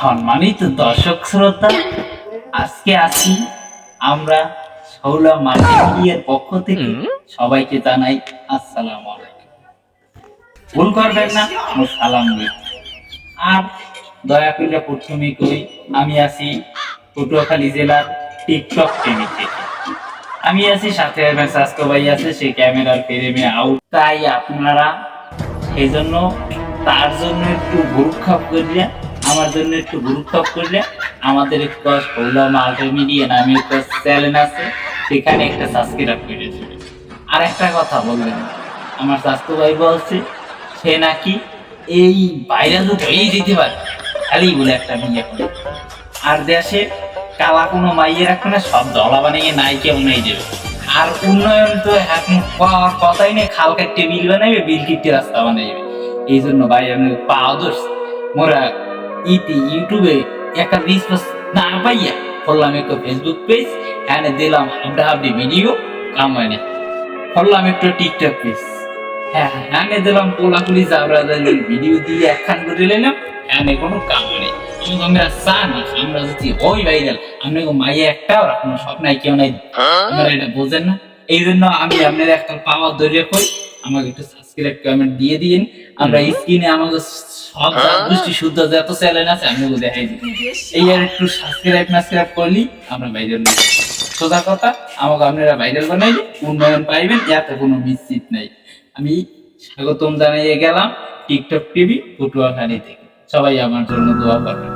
সম্মানিত দর্শক শ্রোতা আজকে আসি আমরা শৌলা মাল্টিমিডিয়ার পক্ষ থেকে। সবাইকে জানাই আসসালামু আলাইকুম। ভুল করবেন না আমার সালাম আর দয়া করে প্রথমে কই আমি আছি পটুয়াখালী জেলার টিকটক টিভি থেকে। আমি আছি সাথে আমার স্বাস্থ্য ভাই আছে সে ক্যামেরার ফ্রেমে আউট তাই আপনারা সেই জন্য তার জন্য একটু ভুরুক্ষাপ করলে আমার জন্য একটু ভুরুক্ষাপ করলে আমাদের একটু হলো মাল্টিমিডিয়া নামে একটা চ্যানেল আছে, সেখানে একটা সাবস্ক্রাইব করে দেবে আর একটা কথা বলবেন, আমার স্বাস্থ্য ভাই বলছে সে নাকি এই ভাইরাস হয়েই দিতে পারে, খালি বলে একটা বিয়ে করে। আর দেশে কালা কোনো মাইয়ে রাখবে না, সব দলা বানিয়ে নাইকে উনাই দেবে। আর উন্নয়ন তো এখন পাওয়ার কথাই নেই, খালকা টেবিল বানাইবে, বিল কিটে রাস্তা বানাইবে। এই জন্য ভাই আমি পাওয়া দোষ মোরা ইতি ইউটিউবে একটা রিস না পাইয়া করলাম একটু ফেসবুক পেজ এখানে দিলাম হাবড়া হাবড়ি ভিডিও করলাম একটু টিকটক পেজ হ্যাঁ হ্যাঁ দিলাম কোলাকুলি ভিডিও দিয়ে একখান করে নিলাম এখানে কোনো কাম নেই কিন্তু আমরা চান আমরা যদি ওই ভাইরাল আমরা মাইয়া একটাও রাখব সব নাই কেউ নাই। আপনারা এটা বোঝেন না। এই জন্য আমি আপনার একটা পাওয়ার ধরে কই আমাকে একটু সাবস্ক্রাইব কমেন্ট দিয়ে দিন আমরা স্ক্রিনে আমাকে সব গোষ্ঠী শুদ্ধ যত চ্যানেল আছে আমি দেখাই দিই। এই আর একটু সাবস্ক্রাইব মাসক্রাইব করলি আমরা ভাইরাল হই। সোজা কথা আমাকে আপনারা ভাইরাল বানাই উন্নয়ন পাইবেন এতে কোনো নিশ্চিত নাই। আমি স্বাগতম জানাইয়ে গেলাম টিকটক টিভি পটুয়াখালী থেকে। সবাই আমার জন্য দোয়া করবেন।